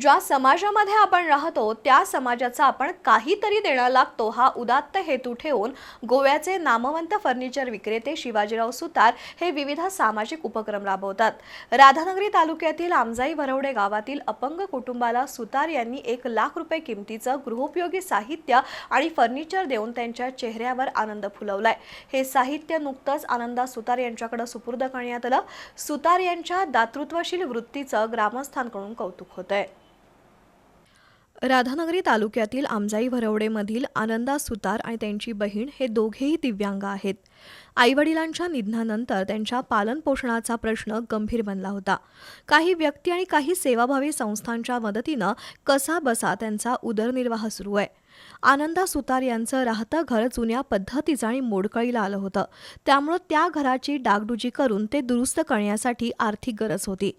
ज्या समाजामध्ये आपण राहतो त्या समाजाचा आपण काहीतरी देणं लागतो हा उदात्त हेतू ठेवून गोव्याचे नामवंत फर्निचर विक्रेते शिवाजीराव सुतार हे विविध सामाजिक उपक्रम राबवतात. राधानगरी तालुक्यातील आमजाई भरवडे गावातील अपंग कुटुंबाला सुतार यांनी एक लाख रुपये किमतीचं गृहोपयोगी साहित्य आणि फर्निचर देऊन त्यांच्या चेहऱ्यावर आनंद फुलवलाय. हे साहित्य नुकतंच आनंदा सुतार यांच्याकडे सुपूर्द करण्यात आलं. सुतार यांच्या दातृत्वशील वृत्तीचं ग्रामस्थांकडून कौतुक होतंय. राधानगरी तालुक्यातील आमजाई भरवडेमधील आनंदा सुतार आणि त्यांची बहीण हे दोघेही दिव्यांग आहेत. आईवडिलांच्या निधनानंतर त्यांच्या पालनपोषणाचा प्रश्न गंभीर बनला होता. काही व्यक्ती आणि काही सेवाभावी संस्थांच्या मदतीनं कसा बसा त्यांचा उदरनिर्वाह सुरू आहे. आनंदा सुतार यांचं राहतं घर जुन्या पद्धतीचं आणि मोडकळीला आलं होतं. त्यामुळं त्या घराची डागडुजी करून ते दुरुस्त करण्यासाठी आर्थिक गरज होती.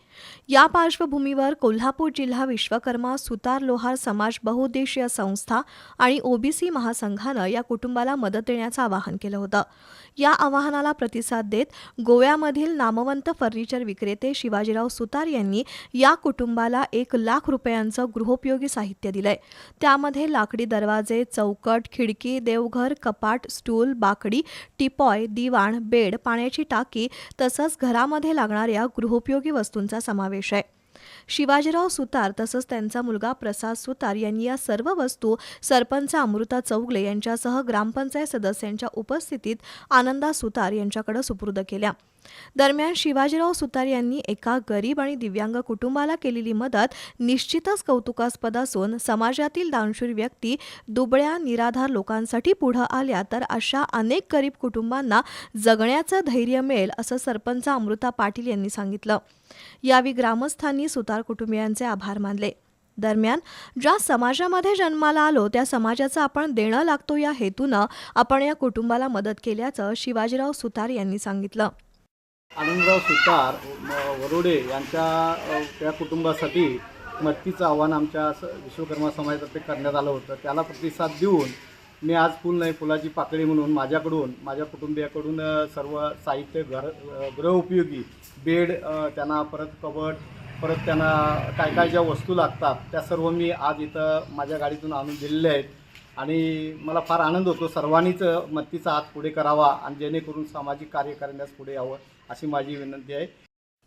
या पार्श्वभूमीवर कोल्हापूर जिल्हा विश्वकर्मा सुतार लोहार समाज बहुउद्देशीय संस्था आणि ओबीसी महासंघानं या कुटुंबाला मदत देण्याचं आवाहन केलं होतं. या आवाहनाला प्रतिसाद देत गोव्यामधील नामवंत फर्निचर विक्रेते शिवाजीराव सुतार यांनी या कुटुंबाला एक लाख रुपयांचं गृहोपयोगी साहित्य दिलंय. त्यामध्ये लाकडी दरवाजा चौकट खिडकी देवघर कपाट स्टूल बाकडी टिपॉय दिवाण बेड पाण्याची टाकी तसंच घरामध्ये लागणाऱ्या गृहोपयोगी वस्तूंचा समावेश आहे. शिवाजीराव सुतार तसंच त्यांचा मुलगा प्रसाद सुतार यांनी या सर्व वस्तू सरपंच अमृता चौगले यांच्यासह ग्रामपंचायत सदस्यांच्या उपस्थितीत आनंदा सुतार यांच्याकडे सुपूर्द केल्या. दरम्यान शिवाजीराव सुतार यांनी एका गरीब आणि दिव्यांग कुटुंबाला केलेली मदत निश्चितच कौतुकास्पद असून समाजातील दानशूर व्यक्ती दुबळ्या निराधार लोकांसाठी पुढं आल्या तर अशा अनेक गरीब कुटुंबांना जगण्याचं धैर्य मिळेल असं सरपंच अमृता पाटील यांनी सांगितलं. यावेळी ग्रामस्थांनी सुतार कुटुंबियांचे आभार मानले. दरम्यान ज्या समाजामध्ये जन्माला आलो त्या समाजाचं आपण देणं लागतो या हेतूनं आपण या कुटुंबाला मदत केल्याचं शिवाजीराव सुतार यांनी सांगितलं. आनंदराव सुतार वरोडे यांच्या त्या कुटुंबासाठी मदतीचं आव्हान आमच्या विश्वकर्मा समाजातर्फे करण्यात आलं होतं. त्याला प्रतिसाद देऊन मी आज फुल नाही फुलाची पाकळी म्हणून माझ्याकडून माझ्या कुटुंबियाकडून सर्व साहित्य घर गृहउपयोगी बेड त्यांना परत कबड परत त्यांना काय काय ज्या वस्तू लागतात त्या सर्व मी आज इथं माझ्या गाडीतून आणून दिलेल्या आहेत. आणि मला फार आनंद होतो सर्वांनीच मत्तीचा हात पुढे करावा आणि जेणेकरून सामाजिक कार्य करण्यास पुढे यावं अशी माझी विनंती आहे.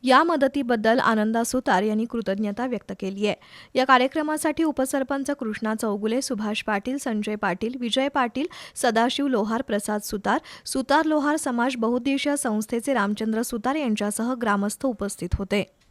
या मदतीबद्दल आनंदा सुतार यांनी कृतज्ञता व्यक्त केली आहे. या कार्यक्रमासाठी उपसरपंच कृष्णा चौगुले सुभाष पाटील संजय पाटील विजय पाटील सदाशिव लोहार प्रसाद सुतार सुतार लोहार समाज बहुद्देशीय संस्थेचे रामचंद्र सुतार यांच्यासह ग्रामस्थ उपस्थित होते.